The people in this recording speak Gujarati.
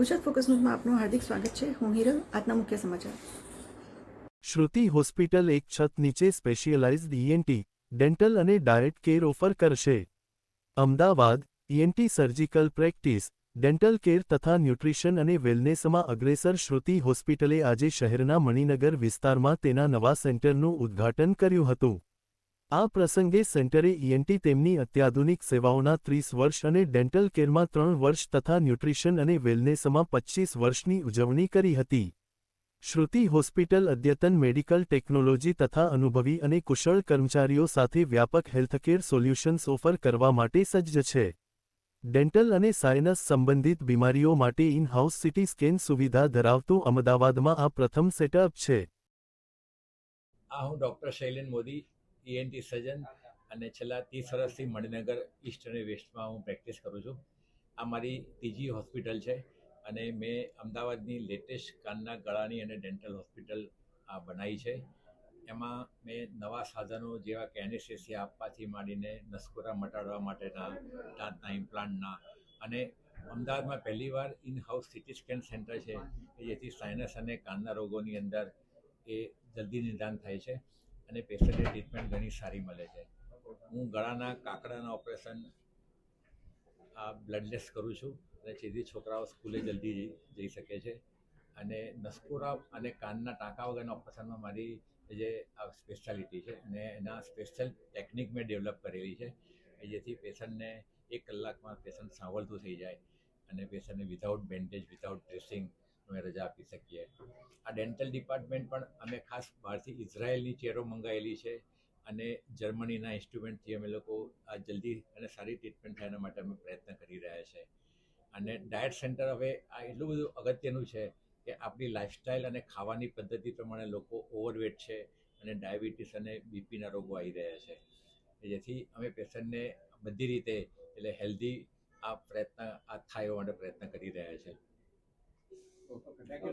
ગુજરાત ફોકસ ન્યૂઝમાં આપનું હાર્દિક સ્વાગત છે. હું હિરલ, આજના મુખ્ય સમાચાર. શ્રુતિ હોસ્પિટલ એક છત નીચે સ્પેશિયલાઇઝ્ડ ઈએનટી ડેન્ટલ અને ડાયરેક્ટ કેર ઓફર કરશે. Ahmedabad ENT surgical practice, dental care તથા ન્યુટ્રિશન અને વેલનેસમાં અગ્રેસર શ્રુતિ હોસ્પિટલે આજે શહેરના મણિનગર વિસ્તારમાં તેના નવા સેન્ટરનું ઉદ્ઘાટન કર્યું હતું. આ પ્રસંગે સેન્ટરે ઈએનટી તેમની અત્યાધુનિક સેવાઓના ત્રીસ વર્ષ અને ડેન્ટલ કેરમાં ત્રણ વર્ષ તથા ન્યુટ્રિશન અને વેલનેસમાં પચ્ચીસ વર્ષની ઉજવણી કરી હતી. શ્રુતિ હોસ્પિટલ અદ્યતન મેડિકલ ટેકનોલોજી તથા અનુભવી અને કુશળ કર્મચારીઓ સાથે વ્યાપક હેલ્થકેર સોલ્યુશન્સ ઓફર કરવા માટે સજ્જ છે. ડેન્ટલ અને સાયનસ સંબંધિત બીમારીઓ માટે ઇન હાઉસ સિટી સ્કેન સુવિધા ધરાવતું અમદાવાદમાં આ પ્રથમ સેટઅપ છે. આ હું doctor Shailen Modi ENT surgeon અને છેલ્લા ત્રીસ વર્ષથી મણિનગર ઈસ્ટ અને વેસ્ટમાં હું પ્રેક્ટિસ કરું છું. આ મારી ત્રીજી હોસ્પિટલ છે અને મેં અમદાવાદની લેટેસ્ટ કાનના ગળાની અને ડેન્ટલ હોસ્પિટલ આ બનાવી છે. એમાં મેં નવા સાધનો જેવા કે એનેસ્થેસિયા આપવાથી માંડીને નસકોરા મટાડવા માટેના, દાંતના ઇમ્પ્લાન્ટના અને અમદાવાદમાં પહેલીવાર in house city scan centre છે કે જેથી સાઇનસ અને કાનના રોગોની અંદર એ જલ્દી નિદાન થાય છે. અને પેશન્ટની ટ્રીટમેન્ટ ઘણી સારી મળે છે. હું ગળાના કાકડાના ઓપરેશન આ બ્લડલેસ કરું છું અને જેથી છોકરાઓ સ્કૂલે જલ્દી જઈ શકે છે. અને નસકોરા અને કાનના ટાંકા વગરના ઓપરેશનમાં મારી જે સ્પેશિયાલિટી છે અને એના સ્પેશિયલ ટેકનિક મેં ડેવલપ કરેલી છે. જેથી પેશન્ટને એક કલાકમાં પેશન્ટ સાંવળતું થઈ જાય અને પેશન્ટને વિધાઉટ બેન્ડેજ વિધાઉટ ડ્રેસિંગ અમે રજા આપી શકીએ. આ ડેન્ટલ ડિપાર્ટમેન્ટ પણ અમે ખાસ બહારથી ઇઝરાયલની ચેરો મંગાવેલી છે અને જર્મનીના ઇન્સ્ટ્રુમેન્ટથી અમે લોકો આ જલ્દી અને સારી ટ્રીટમેન્ટ થાય એના માટે અમે પ્રયત્ન કરી રહ્યા છે. અને ડાયટ સેન્ટર હવે આ એટલું બધું અગત્યનું છે કે આપણી લાઇફસ્ટાઈલ અને ખાવાની પદ્ધતિ પ્રમાણે લોકો ઓવરવેટ છે અને ડાયાબિટીસ અને બીપીના રોગો આવી રહ્યા છે. જેથી અમે પેશન્ટને બધી રીતે એટલે હેલ્ધી આ પ્રયત્ન, આ થાય માટે પ્રયત્ન કરી રહ્યા છે. Okay. Thank you.